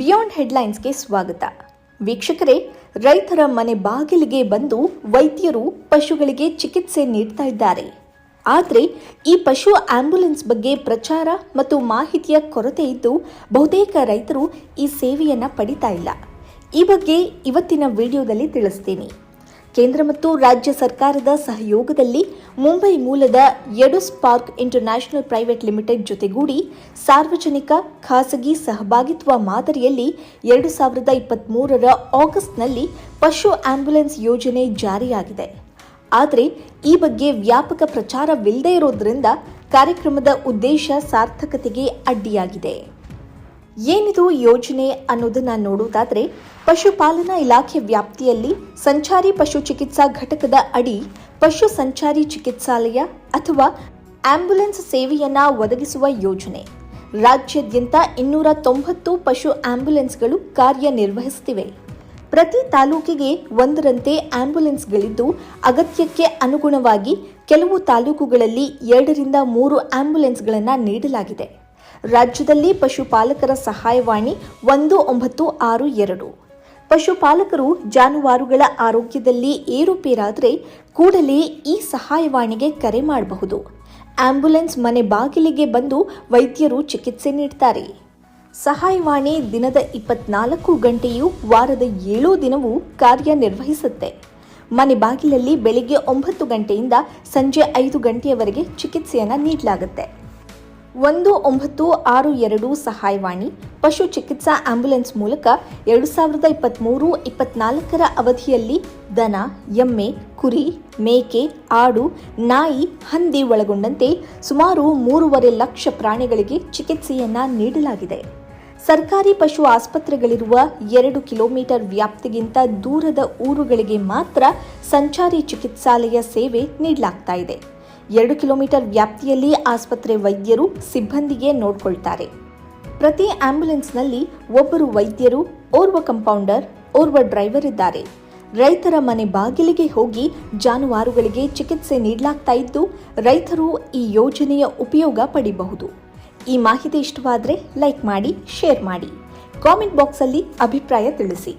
Beyond ಹೆಡ್ಲೈನ್ಸ್ಗೆ ಸ್ವಾಗತ. ವೀಕ್ಷಕರೇ, ರೈತರ ಮನೆ ಬಾಗಿಲಿಗೆ ಬಂದು ವೈದ್ಯರು ಪಶುಗಳಿಗೆ ಚಿಕಿತ್ಸೆ ನೀಡ್ತಾ ಇದ್ದಾರೆ. ಆದರೆ ಈ ಪಶು ಆಂಬ್ಯುಲೆನ್ಸ್ ಬಗ್ಗೆ ಪ್ರಚಾರ ಮತ್ತು ಮಾಹಿತಿಯ ಕೊರತೆ ಇದ್ದು ಬಹುತೇಕ ರೈತರು ಈ ಸೇವೆಯನ್ನು ಪಡಿತಾ ಇಲ್ಲ. ಈ ಬಗ್ಗೆ ಇವತ್ತಿನ ವಿಡಿಯೋದಲ್ಲಿ ತಿಳಿಸ್ತೀನಿ. ಕೇಂದ್ರ ಮತ್ತು ರಾಜ್ಯ ಸರ್ಕಾರದ ಸಹಯೋಗದಲ್ಲಿ ಮುಂಬೈ ಮೂಲದ ಯಡುಸ್ ಸ್ಪಾರ್ಕ್ ಇಂಟರ್ನ್ಯಾಷನಲ್ ಪ್ರೈವೇಟ್ ಲಿಮಿಟೆಡ್ ಜೊತೆಗೂಡಿ ಸಾರ್ವಜನಿಕ ಖಾಸಗಿ ಸಹಭಾಗಿತ್ವ ಮಾದರಿಯಲ್ಲಿ ಎರಡು ಸಾವಿರದ ಇಪ್ಪತ್ತ್ಮೂರರ ಆಗಸ್ಟ್ನಲ್ಲಿ ಪಶು ಆಂಬ್ಯುಲೆನ್ಸ್ ಯೋಜನೆ ಜಾರಿಯಾಗಿದೆ. ಆದರೆ ಈ ಬಗ್ಗೆ ವ್ಯಾಪಕ ಪ್ರಚಾರವಿಲ್ಲದೇ ಇರೋದ್ರಿಂದ ಕಾರ್ಯಕ್ರಮದ ಉದ್ದೇಶ ಸಾರ್ಥಕತೆಗೆ ಅಡ್ಡಿಯಾಗಿದೆ. ಏನಿದು ಯೋಜನೆ ಅನ್ನೋದನ್ನ ನೋಡುವುದಾದ್ರೆ ಪಶುಪಾಲನಾ ಇಲಾಖೆ ವ್ಯಾಪ್ತಿಯಲ್ಲಿ ಸಂಚಾರಿ ಪಶು ಚಿಕಿತ್ಸಾ ಘಟಕದ ಅಡಿ ಪಶು ಸಂಚಾರಿ ಚಿಕಿತ್ಸಾಲಯ ಅಥವಾ ಆಂಬ್ಯುಲೆನ್ಸ್ ಸೇವೆಯನ್ನ ಒದಗಿಸುವ ಯೋಜನೆ. ರಾಜ್ಯಾದ್ಯಂತ ಇನ್ನೂರ ತೊಂಬತ್ತು ಪಶು ಆಂಬ್ಯುಲೆನ್ಸ್ಗಳು ಕಾರ್ಯನಿರ್ವಹಿಸುತ್ತಿವೆ. ಪ್ರತಿ ತಾಲೂಕಿಗೆ ಒಂದರಂತೆ ಆಂಬ್ಯುಲೆನ್ಸ್ಗಳಿದ್ದು ಅಗತ್ಯಕ್ಕೆ ಅನುಗುಣವಾಗಿ ಕೆಲವು ತಾಲೂಕುಗಳಲ್ಲಿ ಎರಡರಿಂದ ಮೂರು ಆಂಬ್ಯುಲೆನ್ಸ್ಗಳನ್ನು ನೀಡಲಾಗಿದೆ. ರಾಜ್ಯದಲ್ಲಿ ಪಶುಪಾಲಕರ ಸಹಾಯವಾಣಿ ಒಂದು ಒಂಬತ್ತು ಆರು ಎರಡು. ಪಶುಪಾಲಕರು ಜಾನುವಾರುಗಳ ಆರೋಗ್ಯದಲ್ಲಿ ಏರುಪೇರಾದರೆ ಕೂಡಲೇ ಈ ಸಹಾಯವಾಣಿಗೆ ಕರೆ ಮಾಡಬಹುದು. ಆಂಬ್ಯುಲೆನ್ಸ್ ಮನೆ ಬಾಗಿಲಿಗೆ ಬಂದು ವೈದ್ಯರು ಚಿಕಿತ್ಸೆ ನೀಡ್ತಾರೆ. ಸಹಾಯವಾಣಿ ದಿನದ ಇಪ್ಪತ್ನಾಲ್ಕು ಗಂಟೆಯೂ ವಾರದ ಏಳು ದಿನವೂ ಕಾರ್ಯನಿರ್ವಹಿಸುತ್ತೆ. ಮನೆ ಬಾಗಿಲಲ್ಲಿ ಬೆಳಿಗ್ಗೆ ಒಂಬತ್ತು ಗಂಟೆಯಿಂದ ಸಂಜೆ ಐದು ಗಂಟೆಯವರೆಗೆ ಚಿಕಿತ್ಸೆಯನ್ನು ನೀಡಲಾಗುತ್ತೆ. ಒಂದು ಒಂಬತ್ತು ಆರು ಎರಡು ಸಹಾಯವಾಣಿ, ಪಶು ಚಿಕಿತ್ಸಾ ಆಂಬ್ಯುಲೆನ್ಸ್ ಮೂಲಕ ಎರಡು ಸಾವಿರದ ಇಪ್ಪತ್ತ್ಮೂರು ಇಪ್ಪತ್ನಾಲ್ಕರ ಅವಧಿಯಲ್ಲಿ ದನ, ಎಮ್ಮೆ, ಕುರಿ, ಮೇಕೆ, ಆಡು, ನಾಯಿ, ಹಂದಿ ಒಳಗೊಂಡಂತೆ ಸುಮಾರು ಮೂರುವರೆ ಲಕ್ಷ ಪ್ರಾಣಿಗಳಿಗೆ ಚಿಕಿತ್ಸೆಯನ್ನ ನೀಡಲಾಗಿದೆ. ಸರ್ಕಾರಿ ಪಶು ಆಸ್ಪತ್ರೆಗಳಿರುವ ಎರಡು ಕಿಲೋಮೀಟರ್ ವ್ಯಾಪ್ತಿಗಿಂತ ದೂರದ ಊರುಗಳಿಗೆ ಮಾತ್ರ ಸಂಚಾರಿ ಚಿಕಿತ್ಸಾಲಯ ಸೇವೆ ನೀಡಲಾಗ್ತಾ ಎರಡು ಕಿಲೋಮೀಟರ್ ವ್ಯಾಪ್ತಿಯಲ್ಲಿ ಆಸ್ಪತ್ರೆ ವೈದ್ಯರು ಸಿಬ್ಬಂದಿಗೆ ನೋಡಿಕೊಳ್ತಾರೆ. ಪ್ರತಿ ಆಂಬ್ಯುಲೆನ್ಸ್ನಲ್ಲಿ ಒಬ್ಬರು ವೈದ್ಯರು, ಓರ್ವ ಕಂಪೌಂಡರ್, ಓರ್ವ ಡ್ರೈವರ್ ಇದ್ದಾರೆ. ರೈತರ ಮನೆ ಬಾಗಿಲಿಗೆ ಹೋಗಿ ಜಾನುವಾರುಗಳಿಗೆ ಚಿಕಿತ್ಸೆ ನೀಡಲಾಗ್ತಾ ಇದ್ದು, ರೈತರು ಈ ಯೋಜನೆಯ ಉಪಯೋಗ ಪಡಿಬಹುದು. ಈ ಮಾಹಿತಿ ಇಷ್ಟವಾದರೆ ಲೈಕ್ ಮಾಡಿ, ಶೇರ್ ಮಾಡಿ. ಕಾಮೆಂಟ್ ಬಾಕ್ಸಲ್ಲಿ ಅಭಿಪ್ರಾಯ ತಿಳಿಸಿ.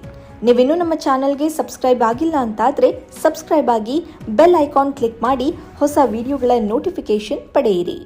ನೀವಿನ್ನೂ ನಮ್ಮ ಚಾನಲ್ಗೆ ಸಬ್ಸ್ಕ್ರೈಬ್ ಆಗಿಲ್ಲ ಅಂತಾದರೆ ಸಬ್ಸ್ಕ್ರೈಬ್ ಆಗಿ ಬೆಲ್ ಐಕಾನ್ ಕ್ಲಿಕ್ ಮಾಡಿ ಹೊಸ ವಿಡಿಯೋಗಳ ನೋಟಿಫಿಕೇಶನ್ ಪಡೆಯಿರಿ.